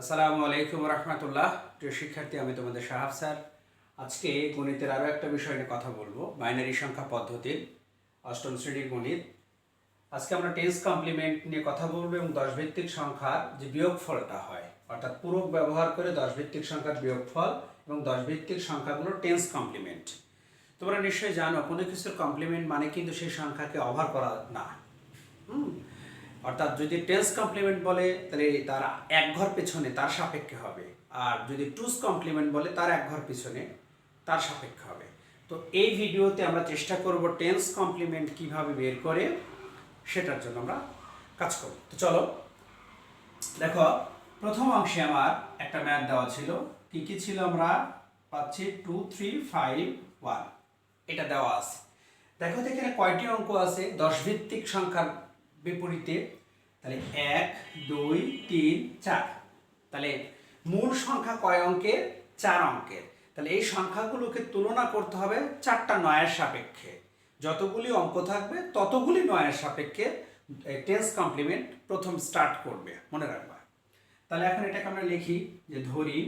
আসসালামু আলাইকুম রহমতুল্লাহ। প্রিয় শিক্ষার্থী, আমি তোমাদের সাহাব স্যার। আজকে গণিতের আরও একটা বিষয় নিয়ে কথা বলব, বাইনারি সংখ্যা পদ্ধতির, অষ্টম শ্রেণির গণিত। আজকে আমরা টেন্স কমপ্লিমেন্ট নিয়ে কথা বলব এবং দশ ভিত্তিক সংখ্যার যে বিয়োগফলটা হয়, অর্থাৎ পূরক ব্যবহার করে দশ ভিত্তিক সংখ্যার বিয়োগফল এবং দশ ভিত্তিক সংখ্যাগুলো টেন্স কমপ্লিমেন্ট। তোমরা নিশ্চয়ই জানো, কোনো কিছুর কমপ্লিমেন্ট মানে কিন্তু সেই সংখ্যাকে অভার করা না। হুম? অর্থাৎ যদি টেন্স কমপ্লিমেন্ট বলে, তাহলে তার এক ঘর পেছনে তার সাপেক্ষে হবে। আর যদি টুস কমপ্লিমেন্ট বলে, তার এক ঘর পিছনে তার সাপেক্ষে হবে। তো এই ভিডিওতে আমরা চেষ্টা করব টেন্স কমপ্লিমেন্ট কীভাবে বের করে, সেটার জন্য আমরা কাজ করব। তো চলো, দেখো, প্রথম অংশে আমার একটা ম্যাথ দেওয়া ছিল। কি কি ছিল আমরা পাচ্ছি? টু থ্রি ফাইভ ওয়ান এটা দেওয়া আছে। দেখো এখানে কয়টি অঙ্ক আছে? দশ ভিত্তিক সংখ্যার বিপরীতে, তাহলে এক, দুই, তিন, চার। তাহলে মূল সংখ্যা কয় অঙ্কের চার অঙ্কের। তাহলে এই সংখ্যাগুলোকে তুলনা করতে হবে চারটা নয়ের সাপেক্ষে। যতগুলি অঙ্ক থাকবে, ততগুলি নয়ের সাপেক্ষে টেন্স কমপ্লিমেন্ট প্রথম স্টার্ট করবে। মনে রাখবা। তাহলে এখন এটাকে আমরা লিখি যে ধরি,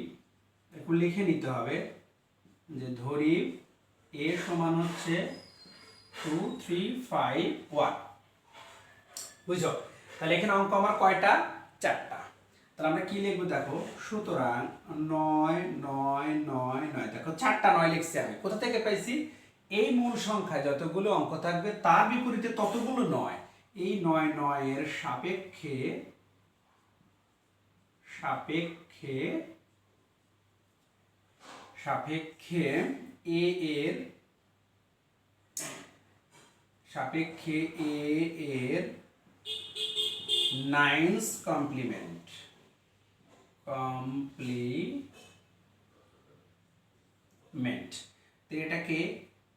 এখন লিখে নিতে হবে যে ধরি এ সমান হচ্ছে টু থ্রি ফাইভ ওয়ান বুঝছ? তাহলে এখানে অঙ্ক আমার কয়টা? চারটা। তাহলে আমরা কি লিখব দেখো? সুতরাং নয় নয় নয় নয়। দেখো, চারটা নয় লিখছি আমি। কোথা থেকে পাইছি? এই মূল সংখ্যায় যতগুলো অঙ্ক থাকবে, তার বিপরীতে ততগুলো নয়। এই নয়, নয়ের সাপেক্ষে সাপেক্ষে সাপেক্ষে এ এর, সাপেক্ষে এ এর নাইন্স কমপ্লিমেন্ট। কমপ্লিমেন্ট। তো এটাকে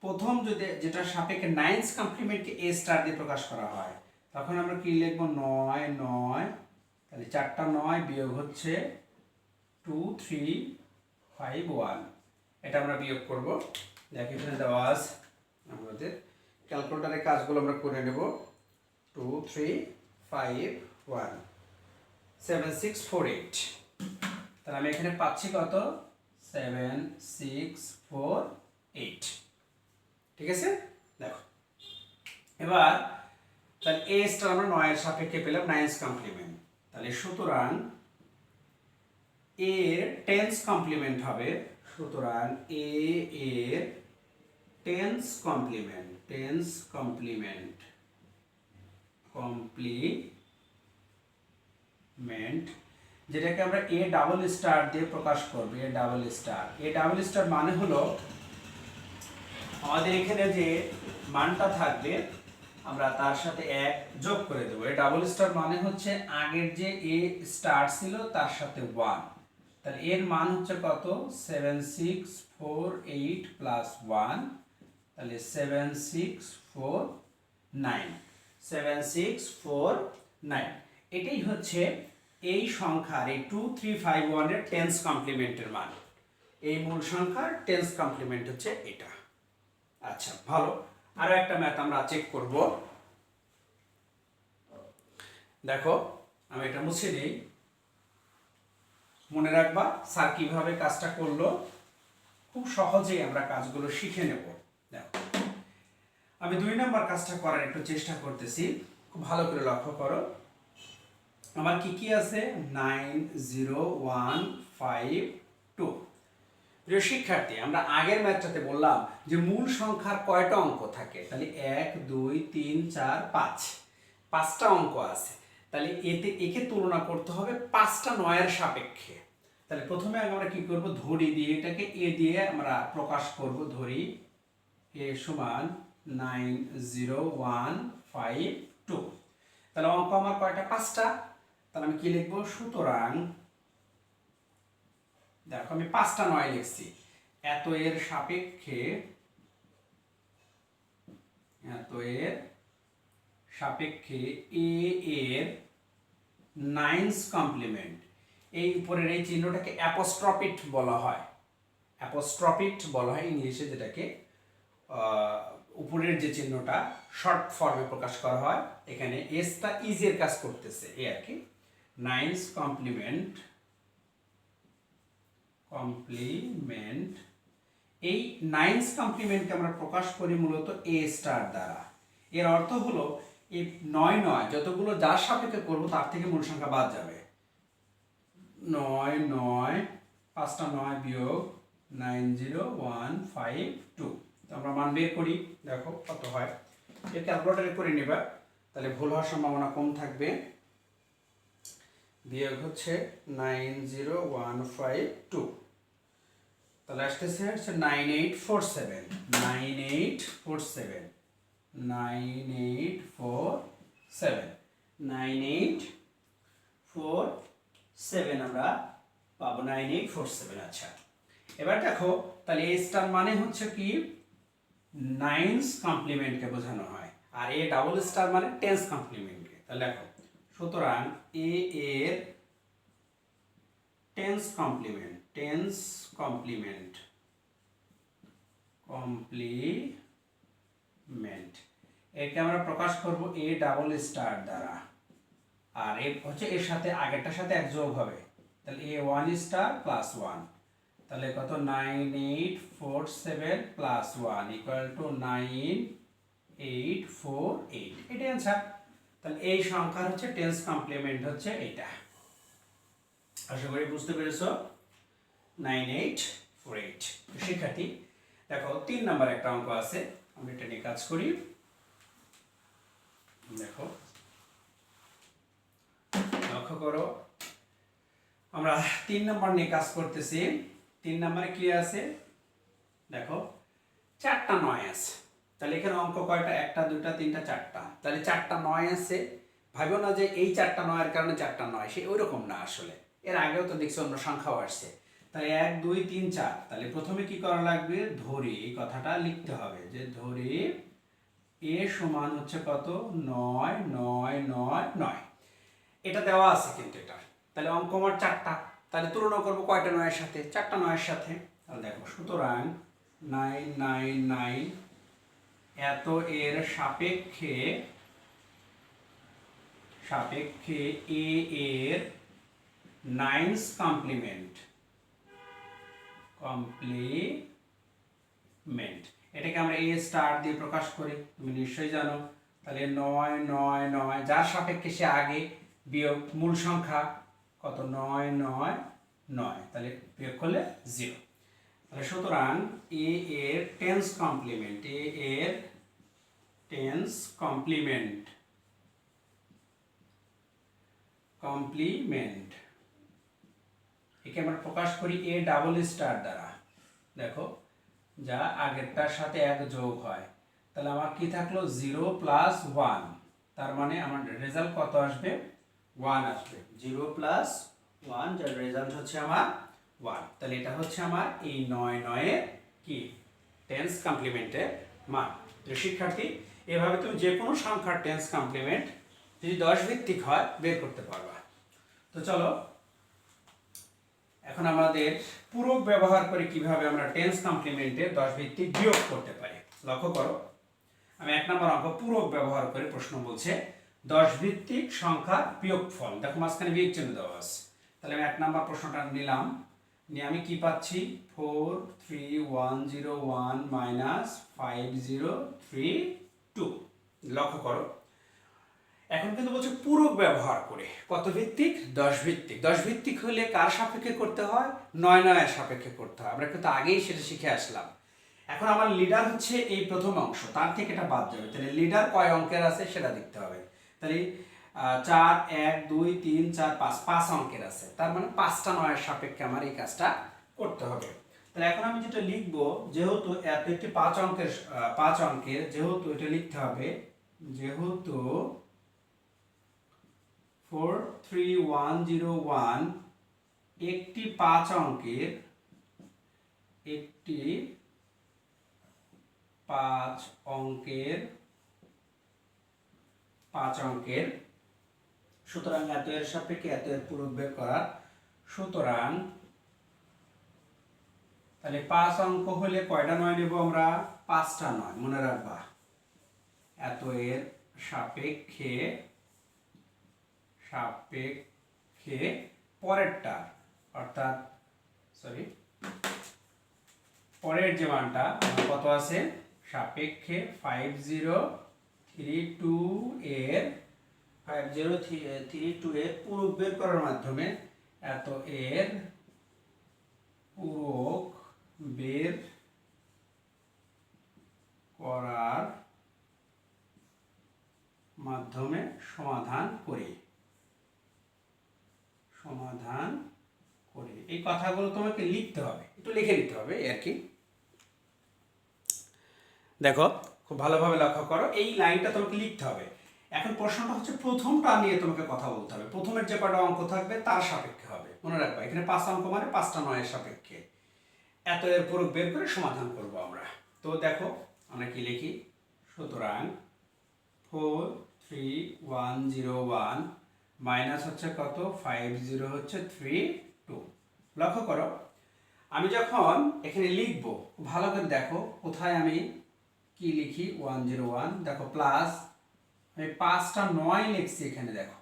প্রথম যদি যেটা সাপেক্ষে নাইন্স কমপ্লিমেন্টকে এ স্টার দিয়ে প্রকাশ করা হয়, তখন আমরা কি লিখব? নয় নয়। তাহলে চারটা নয় বিয়োগ হচ্ছে টু, থ্রি, ফাইভ, ওয়ান। এটা আমরা বিয়োগ করব। দেখ এখানে দেওয়া আমাদের ক্যালকুলেটারের কাজগুলো আমরা করে নেব। Two three five one seven six four eight তাহলে আমি এখানে পাচ্ছি কত? সেভেন সিক্স ফোর এইট ঠিক আছে? দেখো। এবার তাহলে এ আমরা নয়ের সাপেক্ষে পেলাম নাইন্স কমপ্লিমেন্ট তাহলে সুতরাং এর টেন্স কমপ্লিমেন্ট হবে। সুতরাং এ এর tens complement tens complement complement যেটাকে আমরা এ ডাবল স্টার দিয়ে প্রকাশ করব A double star A double star মানে হলো, আমাদের এখানে যে মানটা থাকবে, আমরা তার সাথে এক যোগ করে দেবো। এ ডাবল স্টার মানে হচ্ছে আগের যে এ স্টার ছিল, তার সাথে ওয়ান তাহলে এর মান হচ্ছে কত? Seven six four eight plus one তাহলে seven six four nine seven six four nine এটাই হচ্ছে এই সংখ্যার, এই টু থ্রি ফাইভ ওয়ানের টেন্স কমপ্লিমেন্টের মান। এই মূল সংখ্যার টেন্স কমপ্লিমেন্ট হচ্ছে এটা। আচ্ছা ভালো। আরও একটা ম্যাথ আমরা চেক করব। দেখো, আমি এটা মুছে দিই মনে রাখবা, স্যার কীভাবে কাজটা করল? খুব সহজেই আমরা কাজগুলো শিখে নেব। আমি দুই নম্বর কাজটা করার একটু চেষ্টা করতেছি। খুব ভালো করে লক্ষ্য করো। আমার কি কি আছে? Nine zero one five two. প্রিয় শিক্ষার্থী, আমরা আগের ম্যাথটাতে বললাম যে মূল সংখ্যার কয়টা অঙ্ক থাকে? তাহলে এক, দুই, তিন, চার, পাঁচ। পাঁচটা অঙ্ক আছে। তাহলে এতে, একে তুলনা করতে হবে পাঁচটা নয়ের সাপেক্ষে। তাহলে প্রথমে আমরা কি করব? ধরি দিয়ে, এটাকে এ দিয়ে আমরা প্রকাশ করব। ধরি, এ সমান nine zero one five two. তাহলে অঙ্ক আমার কয়টা? পাঁচটা। তাহলে আমি কি লিখব? সুতরাং, দেখো আমি পাঁচটা নয় লিখছি। এত এর সাপেক্ষে, এত এর সাপেক্ষে এ এর নাইন্স কমপ্লিমেন্ট। এই উপরের এই চিহ্নটাকে অ্যাপোস্ট্রপিট বলা হয়। অ্যাপোস্ট্রপিট বলা হয় ইংলিশে যেটাকে উপরের যে চিহ্নটা শর্ট ফর্মে প্রকাশ করা হয়। এখানে এসটা ইজের কাজ করতেছে। এ আর কি। নাইন্স কমপ্লিমেন্ট কমপ্লিমেন্ট এই নাইনস কমপ্লিমেন্টকে আমরা প্রকাশ করি মূলত এ স্টার দ্বারা। এর অর্থ হলো এই নয় নয়, যতগুলো যার সাপেক্ষে করব, তার থেকে মূল সংখ্যা বাদ যাবে। নয় নয়, পাঁচটা নয় বিয়োগ nine zero one five two আমরা মান বের করি, দেখো কত হয়। এর ক্যালকুলেটারে করে নেবা, তাহলে ভুল হওয়ার সম্ভাবনা কম থাকবে। বিয়োগ হচ্ছে nine zero one five two. তাহলে আসতেছে হচ্ছে nine eight four seven. Nine eight four seven. Nine eight four seven. Nine eight four seven আমরা পাবো, নাইন এইট ফোর সেভেন আচ্ছা। এবার দেখো, তাহলে এ স্টার মানে হচ্ছে কি? নাইনস কমপ্লিমেন্টকে বোঝানো হয়, আর এ ডাবল স্টার মানে টেন্স কমপ্লিমেন্টকে। তাহলে দেখো, সুতরাং এ এর tens complement tens complement complement. একে আমরা প্রকাশ করব এ ডাবল স্টার দ্বারা। আর এ হচ্ছে এর সাথে, আগেরটার সাথে এক যোগ হবে। তাহলে A one star plus one. তাহলে কত? Nine eight four seven plus one equal two nine eight four eight. এটাই অ্যান্সার তাহলে এই সংখ্যার হচ্ছে টেন্স কমপ্লিমেন্ট হচ্ছে এইটা আশা করি বুঝতে পেরেছ? Nine eight four eight. শিক্ষার্থী, দেখো, তিন নাম্বার একটা অঙ্ক আছে। আমি এটা নিয়ে কাজ করি। দেখো। লক্ষ্য করো। আমরা তিন নাম্বার নিয়ে কাজ করতেছি। তিন নাম্বারে কি আছে? দেখো, চারটা নয় আছে। তাহলে এখানে অঙ্ক কয়টা? একটা দুটা তিনটা, চারটা। তাহলে চারটা নয় আছে। ভাবো না যে এই চারটা নয়ের কারণে চারটা নয়, সে ওই রকম না আসলে। এর আগেও তো দেখছি অন্য সংখ্যাও আসছে। তাহলে এক, দুই, তিন, চার। তাহলে প্রথমে কি করা লাগবে? ধরি, এই কথাটা লিখতে হবে যে ধরি এ সমান হচ্ছে কত? নয় নয় নয় নয়। এটা দেওয়া আছে কিন্তু এটা। তাহলে অঙ্ক আমার চারটা। তাহলে তুলনা করব কয়টা নয়ের সাথে? চারটা নয়ের সাথে। তাহলে দেখো, সুতরাং নাইন নাইন নাইন এত এর সাপেক্ষে সাপেক্ষে এ এর নাইনস কমপ্লিমেন্ট কমপ্লিমেন্ট এটাকে আমরা এ স্টার দিয়ে প্রকাশ করি, তুমি নিশ্চয়ই জানো। তাহলে নয় নয় নয়, যার সাপেক্ষে সে আগে বিয়োগ মূল সংখ্যা কত? নয় নয় নয়। তাহলে বিয়োগ করলে জিরো তাহলে সুতরাং এ এর টেন্স কমপ্লিমেন্ট এ এর টেন্স কমপ্লিমেন্ট কমপ্লিমেন্ট একে আমরা প্রকাশ করি এ ডাবল স্টার দ্বারা। দেখো, যা আগেরটার সাথে এক যোগ হয়। তাহলে আমার কি থাকল? জিরো প্লাস ওয়ান তার মানে আমার রেজাল্ট কত আসবে? ওয়ান আসবে। জিরো প্লাস ওয়ান যার রেজাল্ট হচ্ছে আমার ওয়ান তাহলে এটা হচ্ছে আমার এই নয় নয়ের কি? টেন্স কমপ্লিমেন্টের মান। তো শিক্ষার্থী, এভাবে তুমি যে কোনো সংখ্যার টেন্স কমপ্লিমেন্ট যদি দশ ভিত্তিক হয়, বের করতে পারবা। তো চলো, এখন আমাদের পূরক ব্যবহার করে কীভাবে আমরা টেন্স কমপ্লিমেন্টের দশ ভিত্তিক বিয়োগ করতে পারি। লক্ষ্য করো, আমি এক নম্বর অঙ্ক পূরক ব্যবহার করে প্রশ্ন বলছে দশ ভিত্তিক সংখ্যার বিয়োগফল। দেখো মাঝখানে বিয়োগ চিহ্ন দেওয়া আছে। তাহলে আমি এক নম্বর প্রশ্নটা নিলাম। নিয়ে আমি কি পাচ্ছি? Four three one zero one minus five zero three two. লক্ষ্য করো। এখন কিন্তু বলছে পূরক ব্যবহার করে। কত ভিত্তিক? দশ ভিত্তিক দশ ভিত্তিক হলে কার সাপেক্ষে করতে হয়? নয় নয়ের সাপেক্ষে করতে হয়। আমরা কিন্তু আগেই সেটা শিখে আসলাম। এখন আমার লিডার হচ্ছে এই প্রথম অংশ। তার থেকে এটা বাদ যাবে। তাহলে লিডার কয় অঙ্কের আছে সেটা দেখতে হবে। তাহলে চার, এক, দুই, তিন, চার, পাঁচ পাঁচ অঙ্কের আছে। তার মানে পাঁচটা নয়ের সাপেক্ষে আমার এই কাজটা করতে হবে। তাহলে এখন আমি যেটা লিখব, যেহেতু এত একটি পাঁচ অঙ্কের পাঁচ অঙ্কের, যেহেতু এটা লিখতে হবে, যেহেতু four three one zero one একটি পাঁচ অঙ্কের, একটি পাঁচ অঙ্কের পাঁচ অঙ্কের। সুতরাং এত এর সাপেক্ষে এত এর পূরক বের করার সুতরাং তাহলে পাঁচ অঙ্ক হলে কয়টা নয় নেব আমরা? পাঁচটা নয়, মনে রাখবা। এত এর সাপেক্ষে সাপেক্ষে পরেরটা, অর্থাৎ সরি পরের যে মানটা, কত আছে? সাপেক্ষে ফাইভ জিরো থ্রি টু এর ফাইভ জিরো থ্রি টু এর পূরক বের করার মাধ্যমে এত এর পূরক বের করার মাধ্যমে সমাধান করি। সমাধান করি। এই কথাগুলো তোমাকে লিখতে হবে। একটু লিখে নিতে হবে আর কি। দেখো খুব ভালোভাবে লক্ষ্য করো, এই লাইনটা তোমাকে লিখতে হবে। এখন প্রশ্নটা হচ্ছে প্রথমটা নিয়ে তোমাকে কথা বলতে হবে। প্রথমের যে কটা অঙ্ক থাকবে, তার সাপেক্ষে হবে। মনে রাখবা, এখানে পাঁচটা অঙ্ক মানে পাঁচটা নয়ের সাপেক্ষে। এত এর পুরো বের করে সমাধান করব আমরা। তো দেখো, আমরা কি লিখি? সুতরাং four three one zero one minus হচ্ছে কত? ফাইভ জিরো হচ্ছে থ্রি টু। লক্ষ্য করো, আমি যখন এখানে লিখব ভালো করে দেখো, কোথায় আমি কি লিখি? One zero one. দেখো প্লাস আমি পাঁচটা নয় লিখছি এখানে, দেখো।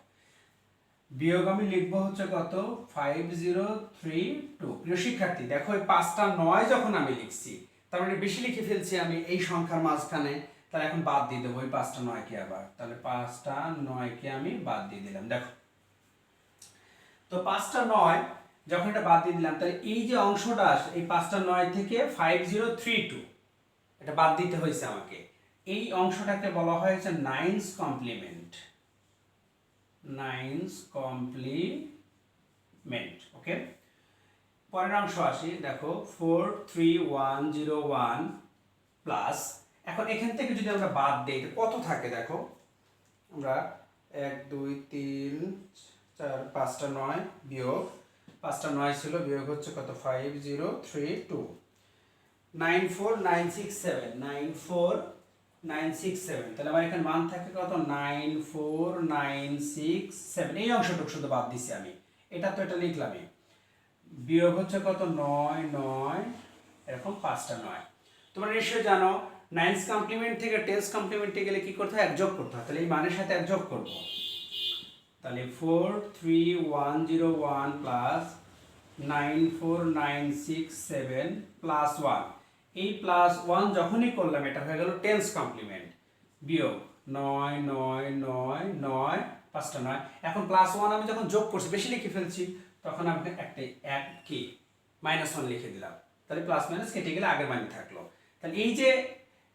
বিয়োগ আমি লিখব হচ্ছে কত? ফাইভ জিরো থ্রি টু প্রিয় শিক্ষার্থী, দেখো, এই পাঁচটা নয় যখন আমি লিখছি, তার মানে বেশি লিখে ফেলছি আমি এই সংখ্যার মাঝখানে, তাহলে এখন বাদ দিয়ে দেবো ওই পাঁচটা নয়কে আবার। তাহলে পাঁচটা নয়কে আমি বাদ দিয়ে দিলাম, দেখো। তো পাঁচটা নয়, যখন এটা বাদ দিয়ে দিলাম, তাহলে এই যে অংশটা আসে, এই পাঁচটা নয় থেকে ফাইভ জিরো থ্রি টু এটা বাদ দিতে হয়েছে আমাকে। এই অংশটাকে বলা হয়েছে nines complement. Nines complement, okay? পরের অংশ আসি, দেখো, four three one zero one plus. এখন এখান থেকে যদি আমরা বাদ দিই কত থাকে দেখো? আমরা এক, দুই, তিন, চার, পাঁচটা নয় বিয়োগ। পাঁচটা নয় ছিল, বিয়োগ হচ্ছে কত? Five zero three two nine four nine six seven, nine four nine six seven. তাহলে আমার এখানে মান থাকে কত? Nine four nine six seven. এই শুধু বাদ দিছি আমি। এটা তো এটা লিখলামই। বিয়োগ হচ্ছে কত? নয় নয়। এরকম পাঁচটা নয়। তোমরা নিশ্চয়ই জানো, নাইনস কমপ্লিমেন্ট থেকে টেন্স কমপ্লিমেন্টে গেলে কি করতে হয়? করতে হয়। তাহলে এই মানের সাথে যোগ করব। তাহলে four three one zero one plus nine four nine six seven plus one এই প্লাস ওয়ান যখনই করলাম, এটা হয়ে গেল টেন্স কমপ্লিমেন্ট বিয়োগ নয় নয় নয় নয়, পাঁচটা নয়। এখন প্লাস ওয়ান আমি যখন যোগ করছি, বেশি লিখে ফেলছি, তখন আমি একটা এক কি মাইনাস ওয়ান লিখে দিলাম। তাহলে প্লাস মাইনাস কেটে গেলে আগের মানে থাকল। তাহলে এই যে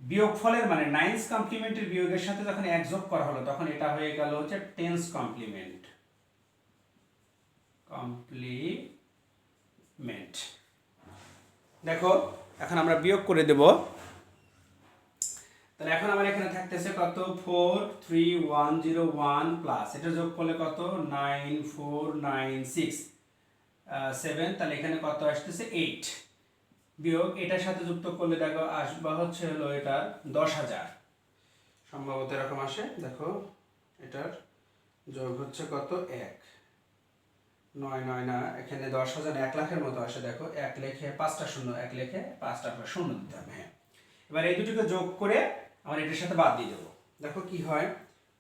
বিয়োগ ফলের মানে নাইন্স কমপ্লিমেন্টের বিয়োগের সাথে যখন এক যোগ করা হলো, তখন এটা হয়ে গেল হচ্ছে টেন্স কমপ্লিমেন্ট কমপ্লিমেন্ট দেখো, এখন আমরা বিয়োগ করে দেব। তাহলে এখন আমার এখানে থাকতেছে কত? Four three one zero one plus এটা যোগ করলে কত? Nine four nine six seven তাহলে এখানে কত আসতেছে? এইট বিয়োগ এটার সাথে যুক্ত করলে দেখো, আসবা হচ্ছে হলো এটার দশ হাজার। সম্ভবত এরকম আসে। দেখো, এটার যোগ হচ্ছে কত? এক। নয় নয়, না, এখানে দশ হাজার এক লাখের মতো আসে, দেখো, এক লেখে পাঁচটা শূন্য, এক লেখে পাঁচটা করে শূন্য দিতে হবে হ্যাঁ। এবার এই দুটিকে যোগ করে আমার এটার সাথে বাদ দিয়ে দেবো। দেখো কি হয়?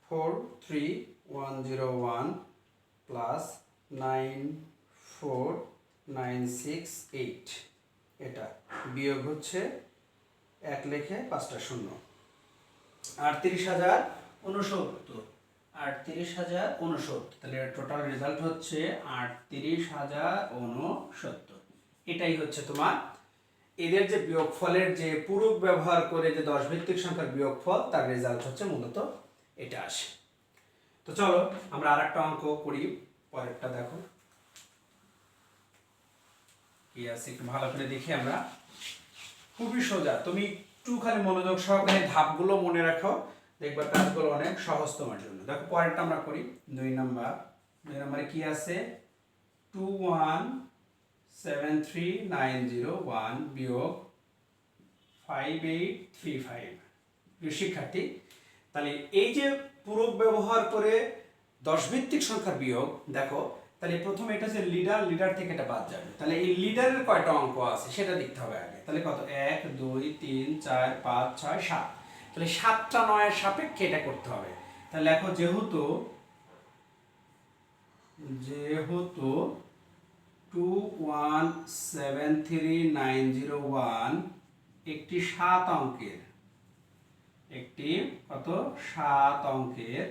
Four three one zero one plus nine four nine six eight, এটা বিয়োগ হচ্ছে এক লেখে পাঁচটা শূন্য। আটত্রিশ হাজার উনসত্তর। আটত্রিশ হাজার উনসত্তর তাহলে টোটাল রেজাল্ট হচ্ছে আটত্রিশ হাজার উনসত্তর এটাই হচ্ছে তোমার এদের যে বিয়োগফলের যে পূরক ব্যবহার করে যে দশ ভিত্তিক সংখ্যার বিয়োগফল, তার রেজাল্ট হচ্ছে মূলত এটা আসে। তো চলো, আমরা আর একটা অঙ্ক করি, পরেরটা দেখো। কি আছে একটু ভালো করে দেখি আমরা। খুবই সোজা, তুমি একটু খালি মনোযোগ সহকারে ধাপগুলো মনে রাখো। দেখবা কাজগুলো অনেক সহজ তোমার জন্য। দেখো পরেরটা আমরা করি। দুই নাম্বার। দুই নাম্বারে কি আছে? Two one seven three nine zero one বিয়োগ ফাইভ এইট থ্রি ফাইভ শিক্ষার্থী, তাহলে এই যে পূরক ব্যবহার করে দশ ভিত্তিক সংখ্যার বিয়োগ, দেখো, তাহলে প্রথমে এটা হচ্ছে লিডার লিডার থেকে এটা বাদ যাবে। তাহলে এই লিডারের কয়টা অঙ্ক আছে সেটা দেখতে হবে আগে। তাহলে কত? এক, দুই, তিন, চার, পাঁচ, ছয়, সাত। তাহলে সাতটা নয়ের সাপেক্ষে এটা করতে হবে। তাহলে দেখো যেহেতু যেহেতু two one seven three nine zero one একটি সাত অঙ্কের, একটি কত? সাত অঙ্কের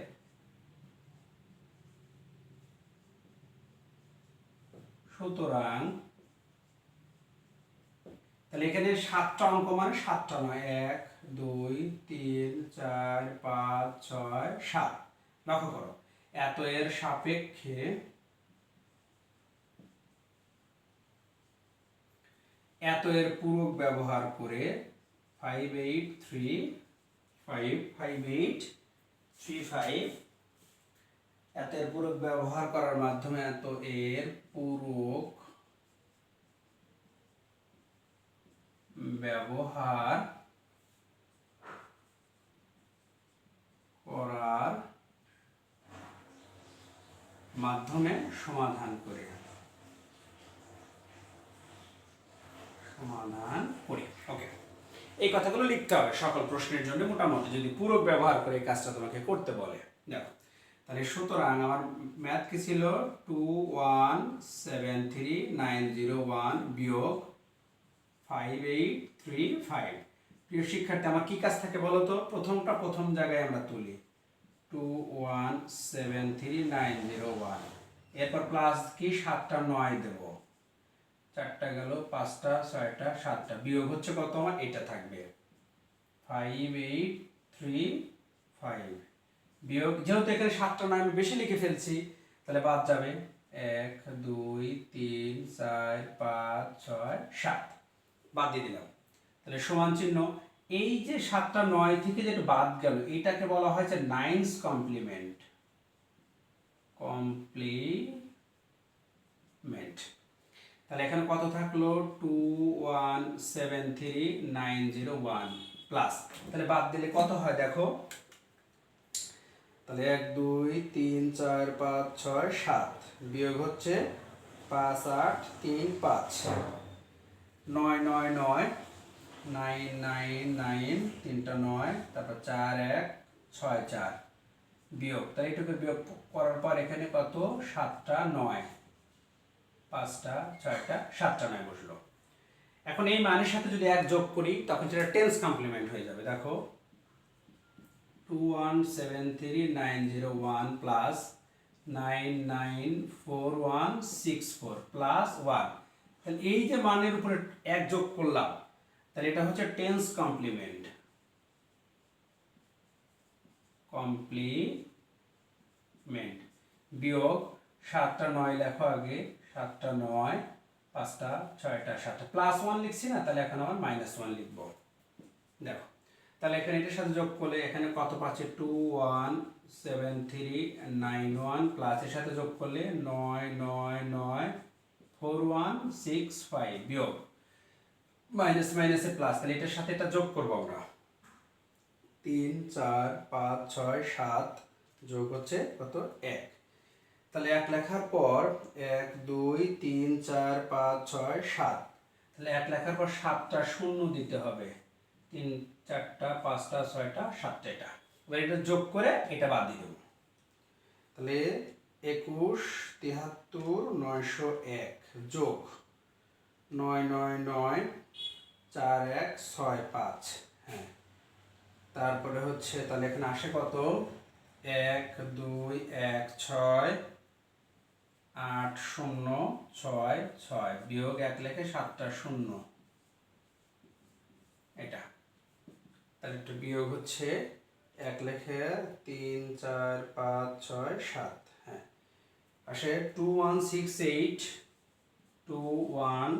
সুতরাং তাহলে এখানে সাতটা অঙ্ক মানে সাতটা নয়, এক দুই, তিন, চার, পাঁচ, ছয়, সাত। লক্ষ্য করো, এত এর সাপেক্ষে এত এর পূরক ব্যবহার করে five eight three five five eight three five এত এর পূরক ব্যবহার করার মাধ্যমে এত এর পূরক ব্যবহার করার মাধ্যমে সমাধান করে সমাধান করি ওকে এই কথাগুলো লিখতে হবে সকল প্রশ্নের জন্য। মোটামুটি যদি পুরো ব্যবহার করে এই কাজটা তোমাকে করতে বলে। দেখো, তাহলে সুতরাং আমার ম্যাথ কি ছিল? Two one seven three nine zero one বিয়োগ ফাইভ এইট থ্রি ফাইভ প্রিয় শিক্ষার্থী, আমার কি কাজ থাকে বলো তো? প্রথমটা প্রথম জায়গায় আমরা তুলি। Two one seven three nine zero one এরপর প্লাস কি সাতটা নয় দেব। চারটা গেল, পাঁচটা, ছয়টা, সাতটা। বিয়োগ হচ্ছে কত? আমার এটা থাকবে। ফাইভ এইট থ্রি ফাইভ বিয়োগ যেহেতু এখানে সাতটা নয়, আমি বেশি লিখে ফেলছি, তাহলে বাদ যাবে। এক, দুই, তিন, চার, পাঁচ, ছয়, সাত। বাদ দিয়ে দিলাম। তাহলে সমান চিহ্ন এই যে সাতটা নয় থেকে যেটা বাদ গেল, এটাকে বলা হয়েছে নাইনস কমপ্লিমেন্ট। কমপ্লিমেন্ট। তাহলে এখানে কত থাকল? Two, one, seven, three, nine, zero, one, plus. তাহলে বাদ দিলে কত হয় দেখো? তাহলে এক, দুই, তিন, চার, পাঁচ, ছয়, সাত। বিয়োগ হচ্ছে পাঁচ, আট, তিন, পাঁচ। নয় নয় নয় নাইন নাইন নাইন তিনটা নয়, তারপর চার এক, ছয় চার। বিয়োগ, তাই এটুকু বিয়োগ করার পর এখানে কত? সাতটা নয়। পাঁচটা, ছয়টা, সাতটা নয় বসল। এখন এই মানের সাথে যদি এক যোগ করি, তখন সেটা টেন্স কমপ্লিমেন্ট হয়ে যাবে। দেখো two one seven three nine zero one plus nine nine four one six four plus one তাহলে এই যে মানের উপরে এক যোগ করলাম তাহলে এটা হচ্ছে টেন্স কমপ্লিমেন্ট কমপ্লিমেন্ট বিয়োগ সাতটা নয় লেখো আগে, সাতটা নয়, পাঁচটা, ছয়টা, সাতটা। প্লাস ওয়ান লিখছি না, তাহলে এখন আমার মাইনাস ওয়ান লিখব। দেখো, তাহলে এখানে এটার সাথে যোগ করলে এখানে কত পাচ্ছে? Two one seven three nine one plus এর সাথে যোগ করলে নয় নয় নয় ফোর ওয়ান সিক্স ফাইভ বিয়োগ। মাইনাস মাইনাসে প্লাস, তাহলে এটার সাথে এটা যোগ করব আমরা। তিন, চার, পাঁচ, ছয়, সাত যোগ হচ্ছে কত? এক। তাহলে এক লেখার পর এক, দুই, তিন, চার, পাঁচ, ছয়, সাত। তাহলে এক লেখার পর সাতটা শূন্য দিতে হবে। তিন, চারটা, পাঁচটা, ছয়টা, সাতটা এটা। এবার এটা যোগ করে এটা বাদ দিয়ে দেবো। তাহলে একুশ তিয়াত্তর নয়শো এক যোগ। নয় নয় নয় চার এক ছয় পাঁচ। হ্যাঁ। তারপরে হচ্ছে তাহলে এখানে আসে কত? এক, দুই, এক, ছয়, আট, শূন্য, ছয় ছয়। বিয়োগ এক লেখে সাতটা শূন্য। এটা। তাহলে একটু বিয়োগ হচ্ছে এক লেখে তিন, চার, পাঁচ, ছয়, সাত। হ্যাঁ। আসে two one six eight two one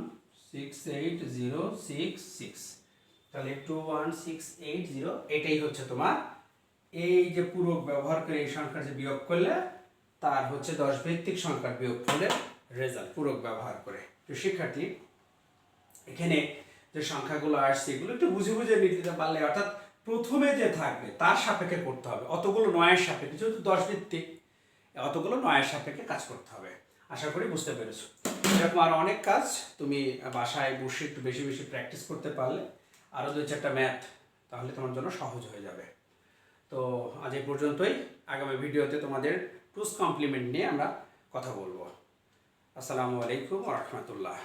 six eight zero six six তাহলে two one six eight zero এটাই হচ্ছে তোমার এই যে পূরক ব্যবহার করে এই সংখ্যার যে বিয়োগ করলে, তার হচ্ছে দশ ভিত্তিক সংখ্যার করলে রেজাল্ট পূরক ব্যবহার করে। তো শিক্ষার্থী, এখানে যে সংখ্যাগুলো আসছে, এগুলো একটু বুঝে বুঝে নিতে পারলে, অর্থাৎ প্রথমে যে থাকবে, তার সাপেক্ষে করতে হবে। অতগুলো নয়ের সাপেক্ষে, যেহেতু দশ ভিত্তিক, অতগুলো নয়ের সাপেক্ষে কাজ করতে হবে। আশা করি বুঝতে পেরেছ। এরকম আর অনেক কাজ তুমি বাসায় বসে একটু বেশি বেশি প্র্যাকটিস করতে পারলে আরও দু চারটা ম্যাথ তাহলে তোমার জন্য সহজ হয়ে যাবে। তো আজ এই পর্যন্তই, আগামী ভিডিওতে তোমাদের টুস কমপ্লিমেন্ট নিয়ে আমরা কথা বলব। আসসালামু আলাইকুম রহমতুল্লাহ।